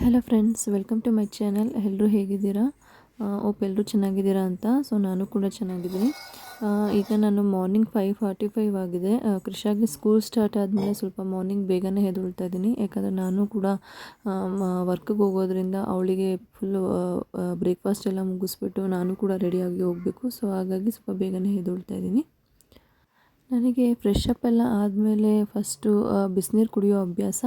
Hello friends welcome to my channel ಎಲ್ಲರೂ ಹೇಗಿದ್ದೀರಾ? ಓಪ್ ಎಲ್ಲರೂ ಚೆನ್ನಾಗಿದ್ದೀರಾ ಅಂತ. ಸೊ ನಾನು ಕೂಡ ಚೆನ್ನಾಗಿದ್ದೀನಿ. ಈಗ ನಾನು ಮಾರ್ನಿಂಗ್ ಫೈವ್ ಫಾರ್ಟಿ ಫೈವ್ ಆಗಿದೆ ಕೃಷಾಗೆ ಸ್ಕೂಲ್ ಸ್ಟಾರ್ಟ್ ಆದಮೇಲೆ ಸ್ವಲ್ಪ ಮಾರ್ನಿಂಗ್ ಬೇಗನೆ ಎದ್ದೇಳ್ತಾ ಇದ್ದೀನಿ. ಯಾಕಂದರೆ ನಾನು ಕೂಡ ವರ್ಕಿಗೆ ಹೋಗೋದ್ರಿಂದ ಅವಳಿಗೆ ಫುಲ್ಲು ಬ್ರೇಕ್ಫಾಸ್ಟ್ ಎಲ್ಲ ಮುಗಿಸ್ಬಿಟ್ಟು ನಾನು ಕೂಡ ರೆಡಿಯಾಗಿ ಹೋಗಬೇಕು. ಸೊ ಹಾಗಾಗಿ ಸ್ವಲ್ಪ ಬೇಗನೆ ಎದ್ದೇಳ್ತಾ ಇದ್ದೀನಿ. ನನಗೆ ಫ್ರೆಶ್ ಅಪ್ ಎಲ್ಲ ಆದಮೇಲೆ ಫಸ್ಟು ಬಿಸಿನೀರು ಕುಡಿಯೋ ಅಭ್ಯಾಸ.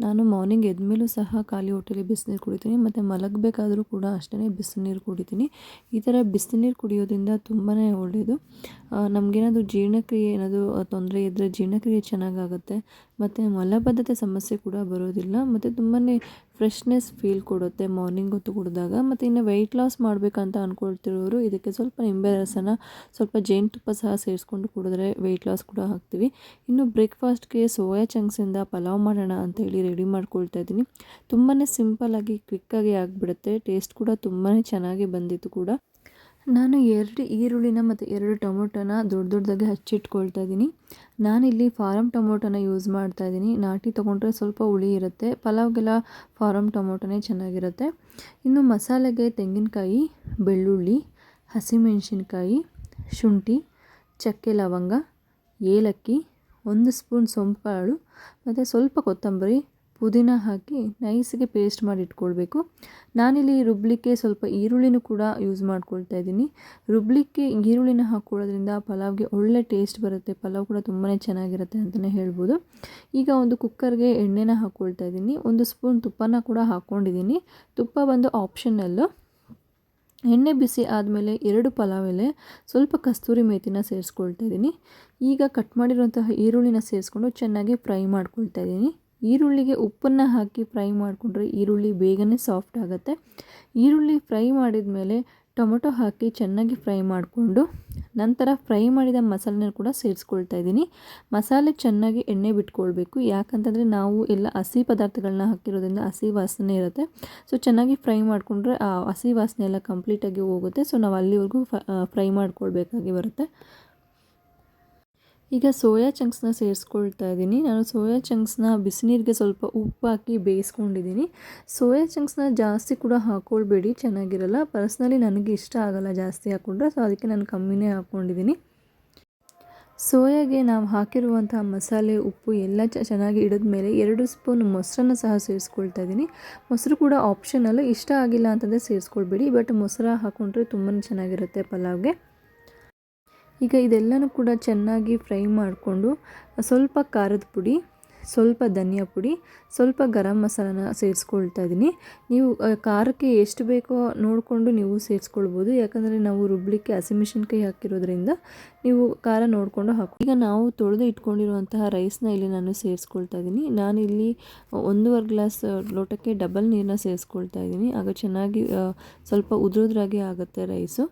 ನಾನು ಮಾರ್ನಿಂಗ್ ಎದ್ಮೇಲೂ ಸಹ ಖಾಲಿ ಹೊಟ್ಟೆಲಿ ಬಿಸಿನೀರು ಕುಡಿತೀನಿ. ಮತ್ತು ಮಲಗಬೇಕಾದ್ರೂ ಕೂಡ ಅಷ್ಟೇ ಬಿಸಿನೀರು ಕುಡಿತೀನಿ. ಈ ಥರ ಬಿಸಿನೀರು ಕುಡಿಯೋದ್ರಿಂದ ತುಂಬಾ ಒಳ್ಳೆಯದು ನಮಗೇನಾದರೂ ಜೀರ್ಣಕ್ರಿಯೆ ಏನಾದರೂ ತೊಂದರೆ ಇದ್ದರೆ ಜೀರ್ಣಕ್ರಿಯೆ ಚೆನ್ನಾಗಾಗುತ್ತೆ. ಮತ್ತು ಮಲಬದ್ಧತೆ ಸಮಸ್ಯೆ ಕೂಡ ಬರೋದಿಲ್ಲ. ಮತ್ತು ತುಂಬಾ ಫ್ರೆಶ್ನೆಸ್ ಫೀಲ್ ಕೊಡುತ್ತೆ ಮಾರ್ನಿಂಗ್ ಹೊತ್ತು ಕುಡಿದಾಗ. ಮತ್ತು ಇನ್ನು ವೆಯ್ಟ್ ಲಾಸ್ ಮಾಡಬೇಕಂತ ಅಂದ್ಕೊಳ್ತಿರೋರು ಇದಕ್ಕೆ ಸ್ವಲ್ಪ ನಿಂಬೆ ರಸನ ಸ್ವಲ್ಪ ಜೇನುತುಪ್ಪ ಸಹ ಸೇರಿಸ್ಕೊಂಡು ಕುಡಿದ್ರೆ ವೆಯ್ಟ್ ಲಾಸ್ ಕೂಡ ಹಾಕ್ತೀವಿ. ಇನ್ನು ಬ್ರೇಕ್ಫಾಸ್ಟ್ಗೆ ಸೋಯಾ ಚಂಕ್ಸಿಂದ ಪಲಾವ್ ಮಾಡೋಣ ಅಂತೇಳಿ ರೆಡಿ ಮಾಡ್ಕೊಳ್ತಾ ಇದ್ದೀನಿ. ತುಂಬಾ ಸಿಂಪಲ್ಲಾಗಿ ಕ್ವಿಕ್ಕಾಗಿ ಆಗಿಬಿಡುತ್ತೆ. ಟೇಸ್ಟ್ ಕೂಡ ತುಂಬಾ ಚೆನ್ನಾಗಿ ಬಂದಿತ್ತು ಕೂಡ. ನಾನು ಎರಡು ಈರುಳ್ಳಿನ ಮತ್ತು ಎರಡು ಟೊಮೊಟೊನ ದೊಡ್ಡ ದೊಡ್ಡದಾಗಿ ಹಚ್ಚಿಟ್ಕೊಳ್ತಾ ಇದ್ದೀನಿ ನಾನಿಲ್ಲಿ ಫಾರಮ್ ಟೊಮೊಟೊನ ಯೂಸ್ ಮಾಡ್ತಾ ಇದ್ದೀನಿ ನಾಟಿ ತೊಗೊಂಡ್ರೆ ಸ್ವಲ್ಪ ಹುಳಿ ಇರುತ್ತೆ, ಪಲಾವ್ಗೆಲ್ಲ ಫಾರಮ್ ಟೊಮೊಟೊನೇ ಚೆನ್ನಾಗಿರುತ್ತೆ. ಇನ್ನು ಮಸಾಲೆಗೆ ತೆಂಗಿನಕಾಯಿ, ಬೆಳ್ಳುಳ್ಳಿ, ಹಸಿಮೆಣಸಿನ್ಕಾಯಿ, ಶುಂಠಿ, ಚಕ್ಕೆ ಲವಂಗ, ಏಲಕ್ಕಿ, ಒಂದು ಸ್ಪೂನ್ ಸೊಂಪು ಕಾಳು, ಮತ್ತು ಸ್ವಲ್ಪ ಕೊತ್ತಂಬರಿ ಪುದೀನ ಹಾಕಿ ನೈಸ್ಗೆ ಪೇಸ್ಟ್ ಮಾಡಿ ಇಟ್ಕೊಳ್ಬೇಕು. ನಾನಿಲ್ಲಿ ರುಬ್ಲಿಕ್ಕೆ ಸ್ವಲ್ಪ ಈರುಳ್ಳಿನೂ ಕೂಡ ಯೂಸ್ ಮಾಡ್ಕೊಳ್ತಾ ಇದ್ದೀನಿ. ರುಬ್ಲಿಕ್ಕೆ ಈರುಳ್ಳಿನ ಹಾಕ್ಕೊಳ್ಳೋದ್ರಿಂದ ಪಲಾವ್ಗೆ ಒಳ್ಳೆ ಟೇಸ್ಟ್ ಬರುತ್ತೆ. ಪಲಾವ್ ಕೂಡ ತುಂಬಾ ಚೆನ್ನಾಗಿರುತ್ತೆ ಅಂತಲೇ ಹೇಳ್ಬೋದು. ಈಗ ಒಂದು ಕುಕ್ಕರ್ಗೆ ಎಣ್ಣೆನ ಹಾಕ್ಕೊಳ್ತಾ ಇದ್ದೀನಿ. ಒಂದು ಸ್ಪೂನ್ ತುಪ್ಪನ ಕೂಡ ಹಾಕ್ಕೊಂಡಿದ್ದೀನಿ. ತುಪ್ಪ ಬಂದು ಆಪ್ಷನಲ್ಲು. ಎಣ್ಣೆ ಬಿಸಿ ಆದಮೇಲೆ ಎರಡು ಪಲಾವ್ ಎಲೆ ಸ್ವಲ್ಪ ಕಸ್ತೂರಿ ಮೇಥಿನ ಸೇರಿಸ್ಕೊಳ್ತಾ ಇದ್ದೀನಿ. ಈಗ ಕಟ್ ಮಾಡಿರುವಂತಹ ಈರುಳ್ಳಿನ ಸೇರಿಸ್ಕೊಂಡು ಚೆನ್ನಾಗಿ ಫ್ರೈ ಮಾಡ್ಕೊಳ್ತಾ ಇದ್ದೀನಿ. ಈರುಳ್ಳಿಗೆ ಉಪ್ಪನ್ನು ಹಾಕಿ ಫ್ರೈ ಮಾಡಿಕೊಂಡ್ರೆ ಈರುಳ್ಳಿ ಬೇಗನೆ ಸಾಫ್ಟ್ ಆಗುತ್ತೆ. ಈರುಳ್ಳಿ ಫ್ರೈ ಮಾಡಿದ ಮೇಲೆ ಟೊಮೊಟೊ ಹಾಕಿ ಚೆನ್ನಾಗಿ ಫ್ರೈ ಮಾಡಿಕೊಂಡು ನಂತರ ಫ್ರೈ ಮಾಡಿದ ಮಸಾಲೆನ ಕೂಡ ಸೇರಿಸ್ಕೊಳ್ತಾ ಇದ್ದೀನಿ. ಮಸಾಲೆ ಚೆನ್ನಾಗಿ ಎಣ್ಣೆ ಬಿಟ್ಕೊಳ್ಬೇಕು. ಯಾಕಂತಂದರೆ ನಾವು ಎಲ್ಲ ಹಸಿ ಪದಾರ್ಥಗಳನ್ನ ಹಾಕಿರೋದ್ರಿಂದ ಹಸಿ ವಾಸನೆ ಇರುತ್ತೆ. ಸೊ ಚೆನ್ನಾಗಿ ಫ್ರೈ ಮಾಡಿಕೊಂಡ್ರೆ ಆ ಹಸಿ ವಾಸನೆ ಎಲ್ಲ ಕಂಪ್ಲೀಟಾಗಿ ಹೋಗುತ್ತೆ. ಸೊ ನಾವು ಅಲ್ಲಿವರೆಗೂ ಫ್ರೈ ಮಾಡ್ಕೊಳ್ಬೇಕಾಗಿ ಬರುತ್ತೆ. ಈಗ ಸೋಯಾ ಚಂಕ್ಸ್ನ ಸೇರಿಸ್ಕೊಳ್ತಾ ಇದ್ದೀನಿ. ನಾನು ಸೋಯಾ ಚಂಕ್ಸ್ನ ಬಿಸಿನೀರಿಗೆ ಸ್ವಲ್ಪ ಉಪ್ಪು ಹಾಕಿ ಬೇಯಿಸ್ಕೊಂಡಿದ್ದೀನಿ. ಸೋಯಾ ಚಂಕ್ಸ್ನ ಜಾಸ್ತಿ ಕೂಡ ಹಾಕ್ಕೊಳ್ಬೇಡಿ ಚೆನ್ನಾಗಿರಲ್ಲ. ಪರ್ಸ್ನಲಿ ನನಗೆ ಇಷ್ಟ ಆಗಲ್ಲ ಜಾಸ್ತಿ ಹಾಕ್ಕೊಂಡ್ರೆ ಸೊ ಅದಕ್ಕೆ ನಾನು ಕಮ್ಮಿನೇ ಹಾಕ್ಕೊಂಡಿದ್ದೀನಿ ಸೋಯಾಗೆ ನಾವು ಹಾಕಿರುವಂತಹ ಮಸಾಲೆ, ಉಪ್ಪು ಎಲ್ಲ ಚೆನ್ನಾಗಿ ಹಿಡಿದ ಮೇಲೆ ಎರಡು ಸ್ಪೂನ್ ಮೊಸರನ್ನು ಸಹ ಸೇರಿಸ್ಕೊಳ್ತಾ ಇದ್ದೀನಿ. ಮೊಸರು ಕೂಡ ಆಪ್ಷನಲ್ಲ ಇಷ್ಟ ಆಗಿಲ್ಲ ಅಂತಂದರೆ ಸೇರಿಸ್ಕೊಳ್ಬೇಡಿ. ಬಟ್ ಮೊಸರು ಹಾಕ್ಕೊಂಡ್ರೆ ತುಂಬಾ ಚೆನ್ನಾಗಿರುತ್ತೆ ಪಲಾವ್ಗೆ. ಈಗ ಇದೆಲ್ಲನೂ ಕೂಡ ಚೆನ್ನಾಗಿ ಫ್ರೈ ಮಾಡಿಕೊಂಡು ಸ್ವಲ್ಪ ಖಾರದ ಪುಡಿ, ಸ್ವಲ್ಪ ಧನಿಯಾ ಪುಡಿ, ಸ್ವಲ್ಪ ಗರಂ ಮಸಾಲನ ಸೇರಿಸ್ಕೊಳ್ತಾ ಇದ್ದೀನಿ ನೀವು ಖಾರಕ್ಕೆ ಎಷ್ಟು ಬೇಕೋ ನೋಡಿಕೊಂಡು ನೀವು ಸೇರಿಸ್ಕೊಳ್ಬೋದು. ಯಾಕಂದರೆ ನಾವು ರುಬ್ಲಿಕ್ಕೆ ಹಸಿಮೆಣಸಿನ್ಕಾಯಿ ಹಾಕಿರೋದ್ರಿಂದ ನೀವು ಖಾರ ನೋಡಿಕೊಂಡು ಹಾಕಿ ಈಗ ನಾವು ತೊಳೆದು ಇಟ್ಕೊಂಡಿರುವಂತಹ ರೈಸ್ನ ಇಲ್ಲಿ ನಾನು ಸೇರಿಸ್ಕೊಳ್ತಾ ಇದ್ದೀನಿ ನಾನಿಲ್ಲಿ ಒಂದೂವರೆ ಗ್ಲಾಸ್ ಲೋಟಕ್ಕೆ ಡಬಲ್ ನೀರನ್ನ ಸೇರಿಸ್ಕೊಳ್ತಾ ಇದ್ದೀನಿ ಆಗ ಚೆನ್ನಾಗಿ ಸ್ವಲ್ಪ ಉದುರೋದ್ರಾಗೆ ಆಗುತ್ತೆ ರೈಸು.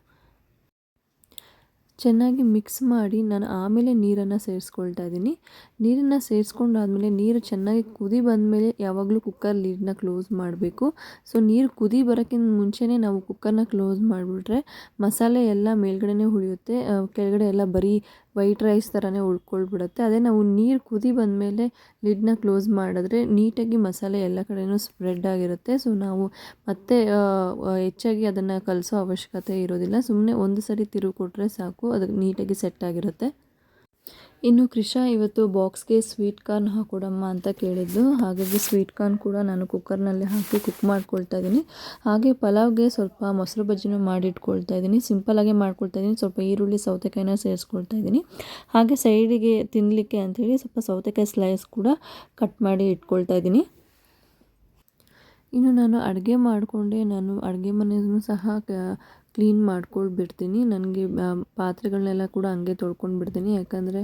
ಚೆನ್ನಾಗಿ ಮಿಕ್ಸ್ ಮಾಡಿ ನಾನು ಆಮೇಲೆ ನೀರನ್ನು ಸೇರಿಸ್ಕೊಳ್ತಾ ಇದ್ದೀನಿ. ನೀರನ್ನು ಸೇರಿಸ್ಕೊಂಡಾದ್ಮೇಲೆ ನೀರು ಚೆನ್ನಾಗಿ ಕುದಿ ಬಂದಮೇಲೆ ಯಾವಾಗಲೂ ಕುಕ್ಕರ್ ನೀರನ್ನ ಕ್ಲೋಸ್ ಮಾಡಬೇಕು. ಸೊ ನೀರು ಕುದಿ ಬರೋಕ್ಕಿಂತ ಮುಂಚೆನೇ ನಾವು ಕುಕ್ಕರ್ನ ಕ್ಲೋಸ್ ಮಾಡಿಬಿಟ್ರೆ ಮಸಾಲೆ ಎಲ್ಲ ಮೇಲ್ಗಡೆನೇ ಉಳಿಯುತ್ತೆ. ಕೆಳಗಡೆ ಎಲ್ಲ ಬರೀ ವೈಟ್ ರೈಸ್ ಥರನೇ ಉಳ್ಕೊಳ್ಬಿಡುತ್ತೆ. ಅದೇ ನಾವು ನೀರು ಕುದಿ ಬಂದಮೇಲೆ ಲಿಡ್ನ ಕ್ಲೋಸ್ ಮಾಡಿದ್ರೆ ನೀಟಾಗಿ ಮಸಾಲೆ ಎಲ್ಲ ಕಡೆಯೂ ಸ್ಪ್ರೆಡ್ ಆಗಿರುತ್ತೆ. ಸೊ ನಾವು ಮತ್ತೆ ಹೆಚ್ಚಾಗಿ ಅದನ್ನು ಕಲಸೋ ಅವಶ್ಯಕತೆ ಇರೋದಿಲ್ಲ. ಸುಮ್ಮನೆ ಒಂದು ಸರಿ ತಿರುವು ಕೊಟ್ಟರೆ ಸಾಕು. ಅದಕ್ಕೆ ನೀಟಾಗಿ ಸೆಟ್ ಆಗಿರುತ್ತೆ. ಇನ್ನು ಕೃಷಾ ಇವತ್ತು ಬಾಕ್ಸ್ಗೆ ಸ್ವೀಟ್ ಕಾರ್ನ್ ಹಾಕೊಡಮ್ಮ ಅಂತ ಕೇಳಿದ್ದು. ಹಾಗಾಗಿ ಸ್ವೀಟ್ ಕಾರ್ನ್ ಕೂಡ ನಾನು ಕುಕ್ಕರ್ನಲ್ಲಿ ಹಾಕಿ ಕುಕ್ ಮಾಡ್ಕೊಳ್ತಾ ಇದ್ದೀನಿ. ಹಾಗೆ ಪಲಾವ್ಗೆ ಸ್ವಲ್ಪ ಮೊಸರು ಬಜ್ಜಿನ ಮಾಡಿಟ್ಕೊಳ್ತಾ ಇದ್ದೀನಿ. ಸಿಂಪಲಾಗೆ ಮಾಡ್ಕೊಳ್ತಾ ಇದ್ದೀನಿ. ಸ್ವಲ್ಪ ಈರುಳ್ಳಿ, ಸೌತೆಕಾಯಿನ ಸೇರಿಸ್ಕೊಳ್ತಾ ಇದ್ದೀನಿ. ಹಾಗೆ ಸೈಡಿಗೆ ತಿನ್ನಲಿಕ್ಕೆ ಅಂಥೇಳಿ ಸ್ವಲ್ಪ ಸೌತೆಕಾಯಿ ಸ್ಲೈಸ್ ಕೂಡ ಕಟ್ ಮಾಡಿ ಇಟ್ಕೊಳ್ತಾ ಇದ್ದೀನಿ. ಇನ್ನು ನಾನು ಅಡುಗೆ ಮಾಡಿಕೊಂಡೆ. ನಾನು ಅಡುಗೆ ಮನೆಯೂ ಸಹ ಕ್ಲೀನ್ ಮಾಡ್ಕೊಂಡು ಬಿಡ್ತೀನಿ ನನಗೆ ಪಾತ್ರೆಗಳನ್ನೆಲ್ಲ ಕೂಡ ಹಂಗೆ ತೊಳ್ಕೊಂಡು ಬಿಡ್ತೀನಿ ಯಾಕಂದರೆ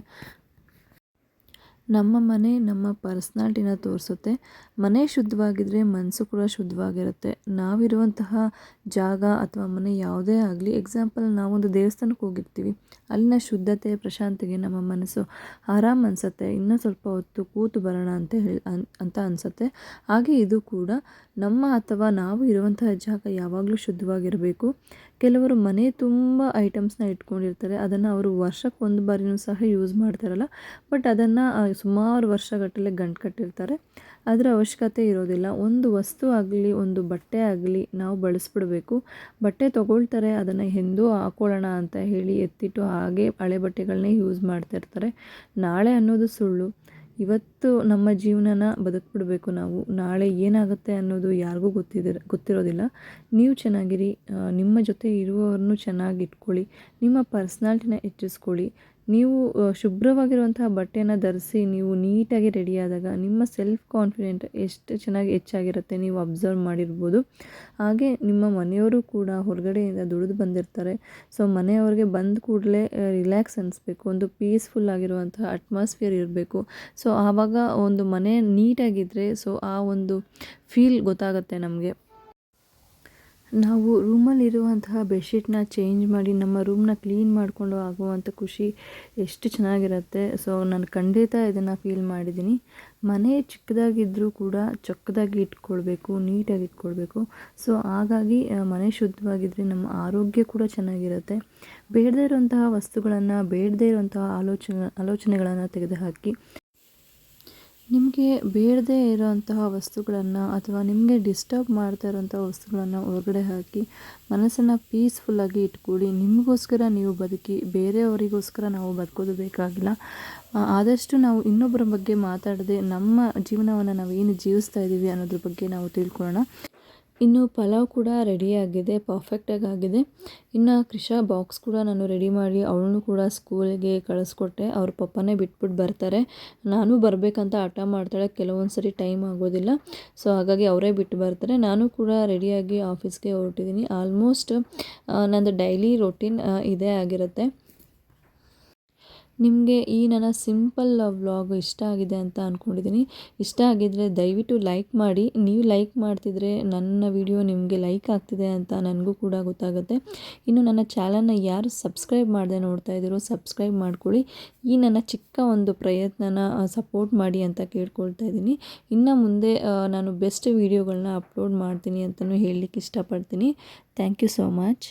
ನಮ್ಮ ಮನೆ ನಮ್ಮ ಪರ್ಸ್ನಾಲ್ಟಿನ ತೋರಿಸುತ್ತೆ. ಮನೆ ಶುದ್ಧವಾಗಿದ್ದರೆ ಮನಸ್ಸು ಕೂಡ ಶುದ್ಧವಾಗಿರುತ್ತೆ. ನಾವಿರುವಂತಹ ಜಾಗ ಅಥವಾ ಮನೆ ಯಾವುದೇ ಆಗಲಿ ಎಕ್ಸಾಂಪಲ್ ನಾವೊಂದು ದೇವಸ್ಥಾನಕ್ಕೆ ಹೋಗಿರ್ತೀವಿ. ಅಲ್ಲಿನ ಶುದ್ಧತೆ, ಪ್ರಶಾಂತಿಗೆ ನಮ್ಮ ಮನಸ್ಸು ಆರಾಮ್ ಅನಿಸುತ್ತೆ. ಇನ್ನೂ ಸ್ವಲ್ಪ ಹೊತ್ತು ಕೂತು ಬರೋಣ ಅಂತ ಹೇಳಿ ಅಂತ ಅನಿಸುತ್ತೆ. ಹಾಗೆ ಇದು ಕೂಡ ನಮ್ಮ ಅಥವಾ ನಾವು ಇರುವಂತಹ ಜಾಗ ಯಾವಾಗಲೂ ಶುದ್ಧವಾಗಿರಬೇಕು. ಕೆಲವರು ಮನೆ ತುಂಬ ಐಟಮ್ಸ್ನ ಇಟ್ಕೊಂಡಿರ್ತಾರೆ. ಅದನ್ನು ಅವರು ವರ್ಷಕ್ಕೆ ಒಂದು ಬಾರಿನೂ ಸಹ ಯೂಸ್ ಮಾಡ್ತಾರಲ್ಲ. ಬಟ್ ಅದನ್ನು ಸುಮಾರು ವರ್ಷಗಟ್ಟಲೆ ಗಂಟು ಕಟ್ಟಿರ್ತಾರೆ. ಅದರ ಅವಶ್ಯಕತೆ ಇರೋದಿಲ್ಲ. ಒಂದು ವಸ್ತು ಆಗಲಿ, ಒಂದು ಬಟ್ಟೆ ಆಗಲಿ ನಾವು ಬಳಸ್ಬಿಡಬೇಕು. ಬಟ್ಟೆ ತೊಗೊಳ್ತಾರೆ, ಅದನ್ನು ಎಂದೂ ಹಾಕೊಳ್ಳೋಣ ಅಂತ ಹೇಳಿ ಎತ್ತಿಟ್ಟು ಹಾಗೆ ಹಳೆ ಬಟ್ಟೆಗಳನ್ನೇ ಯೂಸ್ ಮಾಡ್ತಿರ್ತಾರೆ. ನಾಳೆ ಅನ್ನೋದು ಸುಳ್ಳು. ಇವತ್ತು ನಮ್ಮ ಜೀವನನ ಬದುಕ್ಬಿಡ್ಬೇಕು ನಾವು. ನಾಳೆ ಏನಾಗುತ್ತೆ ಅನ್ನೋದು ಯಾರಿಗೂ ಗೊತ್ತಿದಿರ, ಗೊತ್ತಿರೋದಿಲ್ಲ. ನೀವು ಚೆನ್ನಾಗಿರಿ. ನಿಮ್ಮ ಜೊತೆ ಇರುವವ್ರನ್ನೂ ಚೆನ್ನಾಗಿ ಇಟ್ಕೊಳ್ಳಿ. ನಿಮ್ಮ ಪರ್ಸ್ನಾಲ್ಟಿನ ಹೆಚ್ಚಿಸ್ಕೊಳ್ಳಿ. ನೀವು ಶುಭ್ರವಾಗಿರುವಂತಹ ಬಟ್ಟೆಯನ್ನು ಧರಿಸಿ ನೀವು ನೀಟಾಗಿ ರೆಡಿಯಾದಾಗ ನಿಮ್ಮ ಸೆಲ್ಫ್ ಕಾನ್ಫಿಡೆಂಟ್ ಎಷ್ಟು ಚೆನ್ನಾಗಿ ಹೆಚ್ಚಾಗಿರುತ್ತೆ ನೀವು ಅಬ್ಸರ್ವ್ ಮಾಡಿರ್ಬೋದು. ಹಾಗೆ ನಿಮ್ಮ ಮನೆಯವರು ಕೂಡ ಹೊರಗಡೆಯಿಂದ ದುಡಿದು ಬಂದಿರ್ತಾರೆ. ಸೊ ಮನೆಯವ್ರಿಗೆ ಬಂದ ಕೂಡಲೇ ರಿಲ್ಯಾಕ್ಸ್ ಅನಿಸ್ಬೇಕು. ಒಂದು ಪೀಸ್ಫುಲ್ ಆಗಿರುವಂತಹ ಅಟ್ಮಾಸ್ಫಿಯರ್ ಇರಬೇಕು. ಸೊ ಆವಾಗ ಒಂದು ಮನೆ ನೀಟಾಗಿದ್ದರೆ ಸೊ ಆ ಒಂದು ಫೀಲ್ ಗೊತ್ತಾಗುತ್ತೆ ನಮಗೆ. ನಾವು ರೂಮಲ್ಲಿರುವಂತಹ ಬೆಡ್ಶೀಟ್ನ ಚೇಂಜ್ ಮಾಡಿ ನಮ್ಮ ರೂಮ್ನ ಕ್ಲೀನ್ ಮಾಡಿಕೊಂಡು ಆಗುವಂಥ ಖುಷಿ ಎಷ್ಟು ಚೆನ್ನಾಗಿರುತ್ತೆ. ಸೊ, ನಾನು ಖಂಡಿತ ಇದನ್ನು ಫೀಲ್ ಮಾಡಿದ್ದೀನಿ. ಮನೆ ಚಿಕ್ಕದಾಗಿದ್ದರೂ ಕೂಡ ಚೊಕ್ಕದಾಗಿ ಇಟ್ಕೊಳ್ಬೇಕು, ನೀಟಾಗಿ ಇಟ್ಕೊಳ್ಬೇಕು. ಸೊ, ಹಾಗಾಗಿ ಮನೆ ಶುದ್ಧವಾಗಿದ್ದರೆ ನಮ್ಮ ಆರೋಗ್ಯ ಕೂಡ ಚೆನ್ನಾಗಿರುತ್ತೆ. ಬೇಡದೇ ಇರುವಂತಹ ವಸ್ತುಗಳನ್ನು, ಬೇಡದೇ ಇರುವಂತಹ ಆಲೋಚನೆ, ಆಲೋಚನೆಗಳನ್ನು ತೆಗೆದುಹಾಕಿ ನಿಮಗೆ ಬೇಡದೇ ಇರೋಂತಹ ವಸ್ತುಗಳನ್ನು ಅಥವಾ ನಿಮಗೆ ಡಿಸ್ಟರ್ಬ್ ಮಾಡ್ತಾ ಇರೋಂಥ ವಸ್ತುಗಳನ್ನು ಹೊರಗಡೆ ಹಾಕಿ ಮನಸ್ಸನ್ನು ಪೀಸ್ಫುಲ್ಲಾಗಿ ಇಟ್ಕೊಳ್ಳಿ. ನಿಮಗೋಸ್ಕರ ನೀವು ಬದುಕಿ, ಬೇರೆಯವರಿಗೋಸ್ಕರ ನಾವು ಬದುಕೋದು ಬೇಕಾಗಿಲ್ಲ. ಆದಷ್ಟು ನಾವು ಇನ್ನೊಬ್ಬರ ಬಗ್ಗೆ ಮಾತಾಡದೆ ನಮ್ಮ ಜೀವನವನ್ನು ನಾವು ಏನು ಜೀವಿಸ್ತಾ ಇದ್ದೀವಿ ಅನ್ನೋದ್ರ ಬಗ್ಗೆ ನಾವು ತಿಳ್ಕೊಳ್ಳೋಣ. ಇನ್ನು ಪಲಾವ್ ಕೂಡ ರೆಡಿಯಾಗಿದೆ ಪರ್ಫೆಕ್ಟಾಗಿ ಆಗಿದೆ. ಇನ್ನು ಕ್ರಿಷಾ ಬಾಕ್ಸ್ ಕೂಡ ನಾನು ರೆಡಿ ಮಾಡಿ ಅವಳನ್ನು ಕೂಡ ಸ್ಕೂಲಿಗೆ ಕಳಿಸ್ಕೊಟ್ಟೆ. ಅವ್ರ ಪಪ್ಪನೇ ಬಿಟ್ಬಿಟ್ಟು ಬರ್ತಾರೆ. ನಾನು ಬರಬೇಕಂತ ಹಠ ಮಾಡ್ತಾಳೆ ಕೆಲವೊಂದು ಸರಿ ಟೈಮ್ ಆಗೋದಿಲ್ಲ. ಸೊ ಹಾಗಾಗಿ ಅವರೇ ಬಿಟ್ಟು ಬರ್ತಾರೆ. ನಾನು ಕೂಡ ರೆಡಿಯಾಗಿ ಆಫೀಸ್ಗೆ ಹೊರಟಿದ್ದೀನಿ ಆಲ್ಮೋಸ್ಟ್ ನಂದು ಡೈಲಿ ರೊಟೀನ್ ಇದೇ ಆಗಿರುತ್ತೆ. ನಿಮಗೆ ಈ ನನ್ನ ಸಿಂಪಲ್ ವ್ಲಾಗ್ ಇಷ್ಟ ಆಗಿದೆ ಅಂತ ಅಂದ್ಕೊಂಡಿದ್ದೀನಿ ಇಷ್ಟ ಆಗಿದ್ದರೆ ದಯವಿಟ್ಟು ಲೈಕ್ ಮಾಡಿ. ನೀವು ಲೈಕ್ ಮಾಡ್ತಿದ್ರೆ ನನ್ನ ವಿಡಿಯೋ ನಿಮಗೆ ಲೈಕ್ ಆಗ್ತಿದೆ ಅಂತ ನನಗೂ ಕೂಡ ಗೊತ್ತಾಗುತ್ತೆ. ಇನ್ನು ನನ್ನ ಚಾನಲ್ನ ಯಾರು ಸಬ್ಸ್ಕ್ರೈಬ್ ಮಾಡದೆ ನೋಡ್ತಾ ಇದ್ದೀರೋ ಸಬ್ಸ್ಕ್ರೈಬ್ ಮಾಡ್ಕೊಳ್ಳಿ. ಈ ನನ್ನ ಚಿಕ್ಕ ಒಂದು ಪ್ರಯತ್ನನ ಸಪೋರ್ಟ್ ಮಾಡಿ ಅಂತ ಕೇಳ್ಕೊಳ್ತಾ ಇದ್ದೀನಿ. ಇನ್ನು ಮುಂದೆ ನಾನು ಬೆಸ್ಟ್ ವೀಡಿಯೋಗಳನ್ನ ಅಪ್ಲೋಡ್ ಮಾಡ್ತೀನಿ ಅಂತಲೂ ಹೇಳಲಿಕ್ಕೆ ಇಷ್ಟಪಡ್ತೀನಿ. Thank you so much.